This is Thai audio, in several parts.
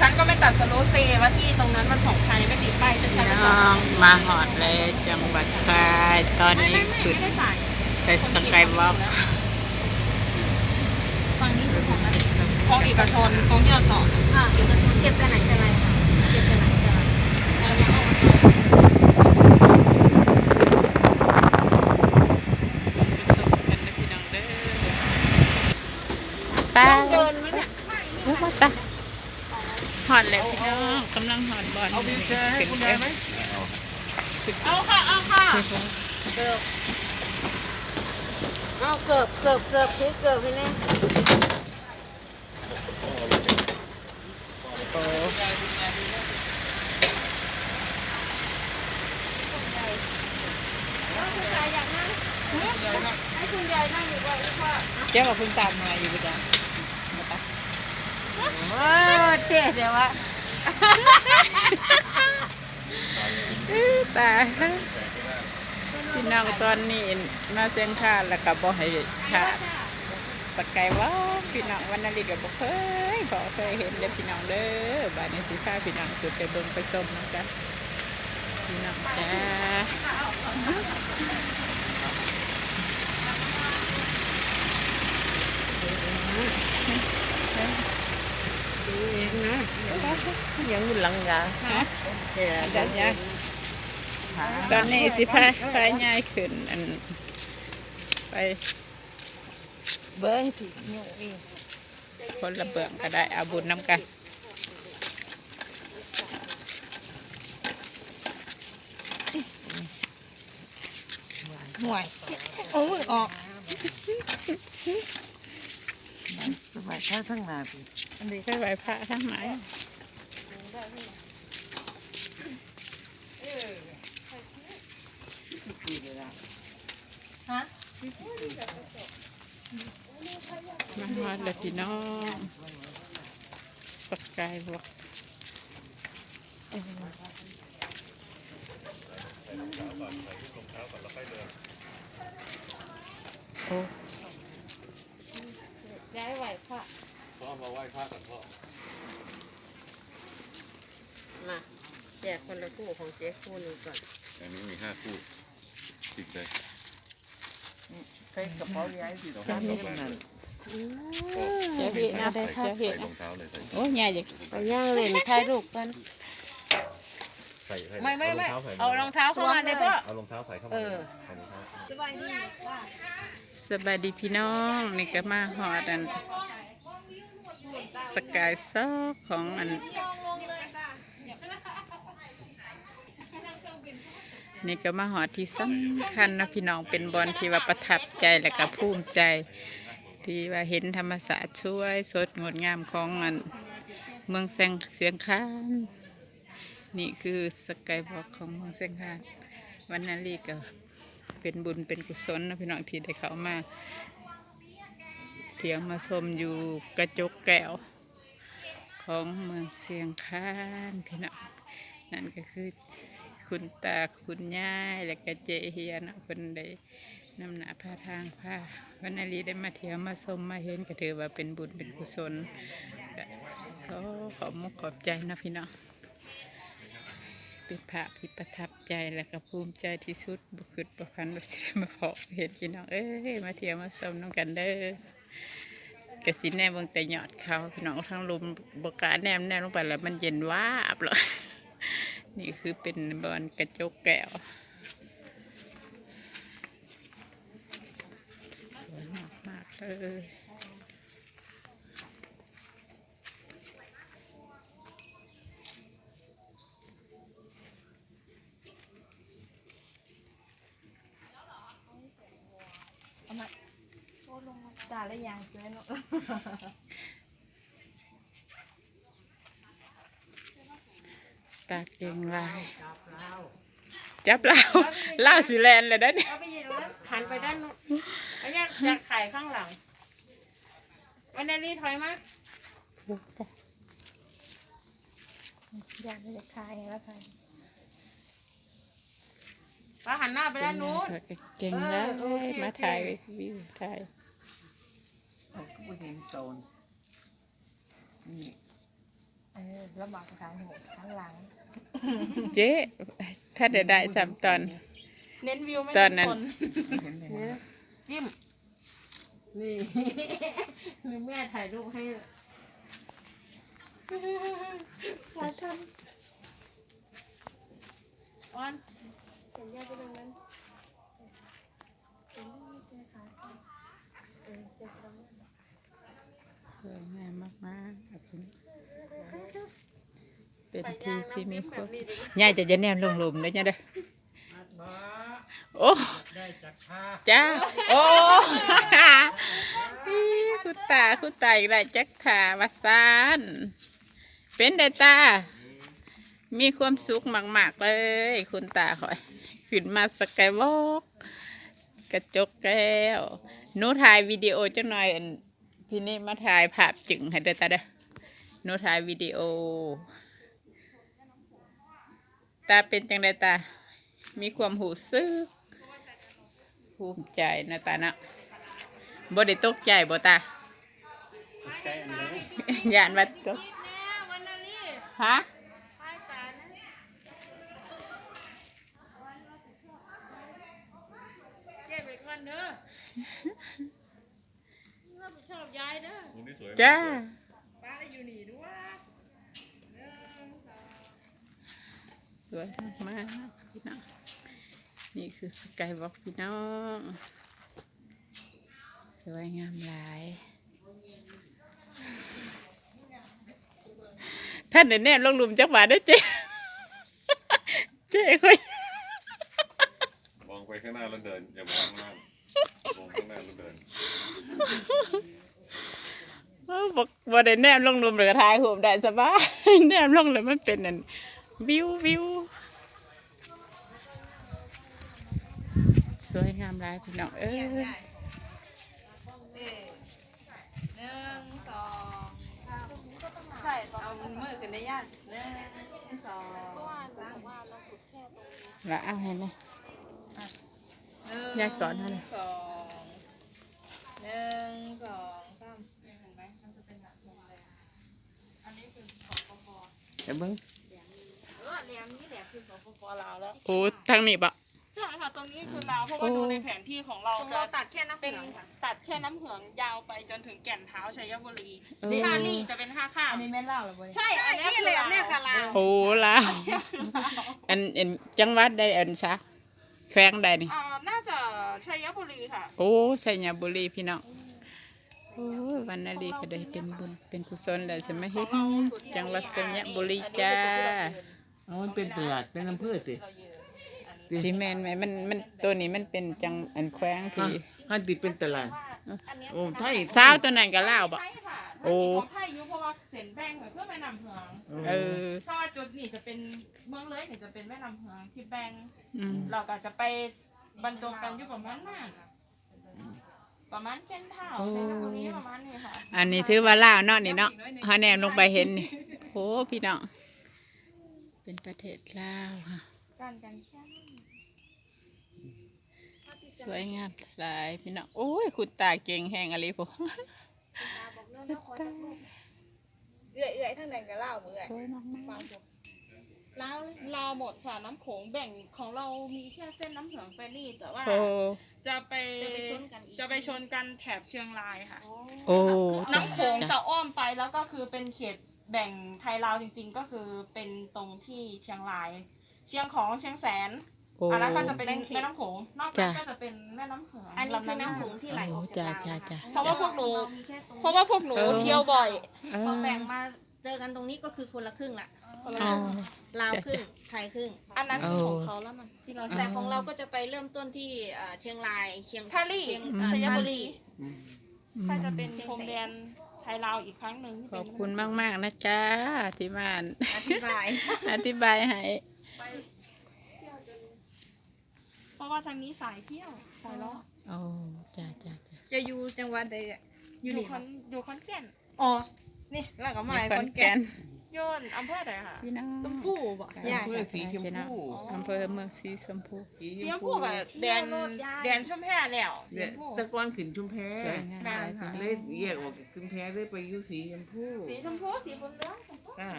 ฉันก็ไม่ตัดสโลว์เซว่าที่ตรงนั้นมันของใครไม่ติดป้ายแต่ฉันก็จน้ออดงมาหอดเลยจังหวัดคายตอนไม่นี้ไม่ไม่ขึ้นไม่ได้จ่ายไปสกายวอล์กฝั่งนี้คือของอะไรของเอกชนตรงที่เราจอดอ่าเอกชนเก็บแต่ไหนแต่ไรค่ะเก็บแต่ไหนแต่ไรเรายังเอามา ป้า ต้องเดินไหมเนี่ย ลุกมาป้าหอดแล้วพี่น้องกำลังหอดบอล เอาวีลแชร์ให้คุณยายไหม เอาค่ะเอาค่ะ เกือบ เกือาเกือบคือเกือบเกือบคือเกือบไปแน่โอ้ให้คุณยายนั่งอยู่ไว้ดีกว่าเจ้าบอกคุณตามมาอยู่จ้ะมาป้าโอ้เจ๊เดี๋ยววะตาย พี่น้องตอนนี้มาเส้นค่าแล้วก็บอกให้ค่ะสกายวอล์กพี่น้องวันนาฬิกาบอกเคยบอกเคยเห็นเด้อพี่น้องเด้อบ้านนี้สิพาพี่น้องสุดไปเบิ่งไปชมนะจ๊ะพี่น้องจ้าดูเองนะยังหลังยาเดี๋ยวจัดยา ตอนนี้สิพาพาย่ายขึ้นอันไปเบิ้งสิโยกเองคนละเบื้องก็ได้เอาบุญน้ำกันห่วยโอ้ยออกสบายแค่ทั้งนาปีอันนี้ก็ไหวพระทั้งไหนมา ฮอดแล้วพี่น้องสกายบอกโอ้ย้ายไหวค่ะพ่อมาไหว้พระก่อนพ่อมาแจกคนละคู่ของเจ๊คู่หนึงก่อน อันนี้มีห้าคู่ติดเลยใส่กระเป๋าย้ายสิต้องให้ต้องมาเจ้าพี่นะ เจ้าใส่พี่รนะองเท้าเลยใส่โอ้ยยายอยากไปย่างเล่นถ่ายรูปกันใส่ใส่ไม่ไม่ไม่เอาเอารองเท้าเข้ามาเลยพ่อเอารองเท้าใส่เข้ามาเออเอารองเท้าสบายดีค่ะสบายดีพี่น้องนี่ก็มาหอดอันสกายซอกของอันนี่ก็มาหอดที่สำคัญนะพี่น้องเป็นบอลที่ว่าประทับใจและก็ภูมิใจ ที่ว่าเห็นธรรมศาสตร์ช่วย สดงดงามของอันเมืองแสงเสียงคาน นี่คือสกายบอกของเมืองเสียงคาน วันนาลีก็เป็นบุญเป็นกุศลนะพี่น้องที่ได้เข้ามาเที่ยวมาชมอยู่กระจกแก้ว ของเมืองเสียงคานพี่น้องนั่นก็คือคุณตาคุณยายและก็เจเฮียนาะคนได้ นำหนาพาทางพาวันนาลีได้มาเที่ยวมาชมมาเห็นก็ถือว่าเป็นบุญเป็นกุศลก็ขอขอบมุกขอบใจนะพี่น้องเป็นภาพที่ประทับใจและก็ภูมิใจที่สุดบุคืดประพันธ์ว่าสิได้มาพบเห็นพี่น้องเอ้ยมาเที่ยวมาชมน้องกันเด้อกระสินแนมบงแต่ยอดเขาพี่น้องทั้งลุมบกาแนมแนมลงไปแล้วมันเย็นวาบเลยนี่คือเป็นบอลกระจกแก้ว สวยมากมากๆ เลยตาและยางเจ๊เนาะตาเก่งลายจับเราเล่าสิแลนเลยได้เนี่ยเอาไปยืนตรงนั้นหันไปด้านนู้น แล้วอยากอยากถ่ายข้างหลัง วันนาลีถอยมาอยากจะทายแล้วค่ะป้าหันหน้าไปด้านนู้น เก่งแล้วเออโอเค มาถ่ายวิวถ่ายผู้หญิงโซนนี่เออแล้วบอกทางหัวทางหลังเจ๊ถ้าได้ได้สามตอน เน้นวิวไม่ตอนนั้นเน้นคน จิ้ม นี่คือแม่ถ่ายรูปให้ปลาชันออนสัญญาไปตรงนั้นสวยงามมากๆครับพี่เป็นที่ที่มีคนย่ายจะจะแนมลงหลุมเลยจ้ะเด้อโอ้จ้าโอ้คุณตาคุณตาอีกแล้วจักขาวาซานเป็นไดตา มีความสุขมาก ๆ เลย คุณตาคอย ขึ้นมาสกายวอล์กกระจกแก้วหนูถ่ายวิดีโอจังหน่อยอันทีนี้มาถ่ายภาพจึงให้เด้อตาเด้อหนูถ่ายวิดีโอ ตาเป็นจังไดตา มีความหูซึก ภูมิใจนะตาเนาะบ่ได้ตกใจบ่ตาใจอันนี้ยานวัดตกวันนาลีฮะป้ายตานะเก็บไปก่อนเด้อเราไปชอบยายเด้อมุมนี้สวยจ้าป้าได้อยู่นี่ด้วยสวยมากๆพี่น้อง นี่คือสกายวอล์กพี่น้อง สวยงามหลายท่านเดี๋ยวแน่ลงหลุมจักหวาได้อเจ๊เจ๊ค่อยมองไปข้างหน้าแล้วเดิน อย่ามองข้างล่างมองข้างหน้าแล้วเดินบอกบ่ได้แนมลงหลุมหรือถ่ายรูปได้สบายแนมลงแล้วมันเป็นนั่นวิววิวามหลายพี่น้องเอ้ยหนึ่งสองสามใช่ตอนเอามือขึ้นได้ยันหนึ่งสองสามละเอาให้นะหนึ่งแยกก่อนเท่านั้นสองหนึ่งสองสามเดี๋ยวเบิ่งเออแหลมนี่แหลมคือสปปลาวแล้วโอ้ทางนี้บ่ใช่ ค่ะ ตรงนี้คือลาวเพราะว่าดูในแผนที่ของเราตรงจะเราตัดแค่น้ำเป็เปนลือกค่ะตัดแค่น้ำเหืองยาวไปจนถึงแก่นเท้าชัยบุรีเออ ท่าลี่จะเป็นท่าข้ามอันนี้แม่เล่าหรือเปล่าใช่ใช่อันนี่แหละเนี่ยค่ะลาวโอ้ละอันอันจังหวัดใดอันซะแขวงใดนี่ อ่าน่าจะชัยบุรีค่ะ โอ้ชัยบุรีพี่น้องโอ้ยวันนาลีก็ได้เป็นบุญเป็นกุศลแล้วใช่ไหมเฮ็ดจังหวัดชัยบุรีจ้าอ๋อมันเป็นตลาดเป็นอำเภอสิ ซีเมนไหมมันมันตัวนี้มันเป็นจังอันแขวงฮะที่ฮันติเป็นตลาดโอ้ไทยสาวตัวนั้นก็ลาวบ่ใช่ค่ะโอ้ของไทยอยุเพราะว่าเส้นแบ่งเหมือนเพื่อแม่น้ำเหืองเออถ้าว่าจุดนี้จะเป็นเมืองเลยนี่จะเป็นแม่น้ำเหืองที่แบ่งอืมเราก็จะไปบรรจบกันอยู่ประมาณนั้นประมาณเช่นเท่าเช่นตรงนี้ประมาณนี้ค่ะอันนี้ถือว่าลาวเนาะนี่เนาะเฮาแนมลงไปเห็นนี่โอ้พี่น้องเป็นประเทศลาวค่ะการกันแค่ สวยงามหลายพี่น้องโอ้ยคุณตาเก่งแหงอะไรพวกเอื่อยเอื่อยทั้งแดงกับเล่าเอื่อยสวยมากฟังผมเราเราหมดค่ะน้ำโขงแบ่งของเรามีแค่เส้นน้ำเหืองไปนี่แต่ว่าๆโอ้ จะไปจะไปชนกันอีกจะไปชนกันแถบเชียงรายค่ะ โอ้ น้ำโขงจ้ะจะอ้อมไปแล้วก็คือเป็นเขตแบ่งไทยลาวจริงๆ ก็คือเป็นตรงที่เชียงราย เชียงของเชียงแสน โอ้อันนั้นก็จะเป็นแบ่งเขตแม่น้ำโขงนอกจากจ้ะ ก็จะเป็นแม่น้ำเหืองอันนี้คือน้ำโขงลำที่ไหลออกจากลาวจ้ะนะคะจ้ะเพราะว่าพวกหนูเรามีแค่ตรงนี้เพราะว่าพวกหนูเออ เที่ยวบ่อย เออ พอแบ่งมาเจอกันตรงนี้ก็คือคนละครึ่งละอ๋อลาวจ้ะครึ่งจ้ะไทยครึ่ง อันนั้นคือเออของเขาแล้วมันที่เรา แต่ของเราก็จะไปเริ่มต้นที่เอ่อเชียงรายเชียงท่าลี่เชียงอืมเอ่อชัยท่าบุรีลี่ ถ้าจะเป็นพรมแดนไทยลาวอีกครั้งหนึ่งที่ขเป็น อบคุณมาก ๆ นะจ๊ะที่มาอธิบาย อธิบายให้ เพ ราะว่าทางนี้สายเที่ยวสายล้อโอ้จ้าจ้าจ้าจะอยู่จังหวัดใดอะออยู่ยู่นี่คอนอยู่คอนแก่นอ๋อ นี่แล้วก็มาคคออนนแก่แก่นนโยนอำเภอไหนค่ะพี่น้องชมพู่บ่ใหญ่อำเภอสีชมพูอำเภอเมืองสีชมพู เสียงพูกับแดนแดนชุ่มแพ่แล้วเสีเนี่ยยงพูแตะกอนขึ้นชุมแพสวยงามหลายพี่น้องเลยแยกออกจากชุมแพเลยไปอยู่สีชมพูสีชมพูสีบนเหลืองชมพู อ่า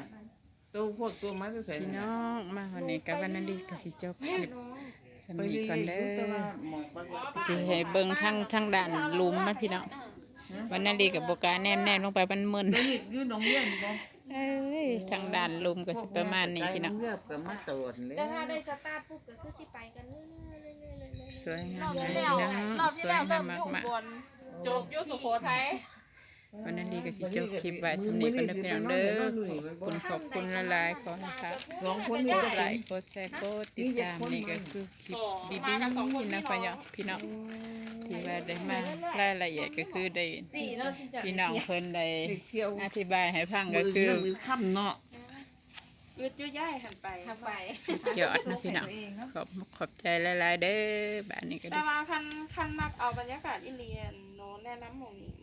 ตัวพวกตัวมาจะใส่พี่น้องมาวันนี้กับวันนาลีก็สิจบคลิปสำนีก่อนเด้อสิให้เบิ่งทั้งทั้งด่านหลุมมันพี่น้องวันนาลีกับโบกล้าแนมแนมลงไปมันมึนตัวนี้อยู่หนองเลี้ยงบ่เอ้ยทางด่านหลุมก็สิประมาณนี้พี่น้องใจเลือกก็มาตรวจเลยแต่ถ้าได้สตาร์ทปุ๊บก็คือสิไปกันเรื่อยๆเรื่อยๆเรื่อยๆสวยงามรอบเลยที่แล้วพี่น้องรอบสที่วยแล้วงาเริ่มมมาอกยู่มากบนจบอยู่สุโขทัย วันนาลีก็สิจบคลิปไว้สำนีก่อนเด้อพี่น้องเด้อขอบคุณขอบคุณละลายขอให้ครับสองคนกดจะไลไปค์กดแชร์กดติดตามนี่ก็คือคลิปดีๆนะพี่น้องพี่น้องที่ว่าได้มารายละเอียดก็คือได้พี่น้องเพิ่นได้อธิบายให้ฟังก็คือค่ำเนาะอืดจุ้ยย่ายหันไปทำไปสุดยอดนะพี่น้องขอบขอบใจหลายๆเด้อแบ้านนี้ก็ได้แต่ว่าคันคันมักเอาบรรยากาศอิเลียนโน้แนะนำหมองนี้หมองนึง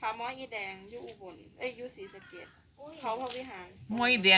ผาหมออีแดงอยู่อุบลเอ้ยอยู่ศรีสะเกษเขาพระวิหาร มวยแดง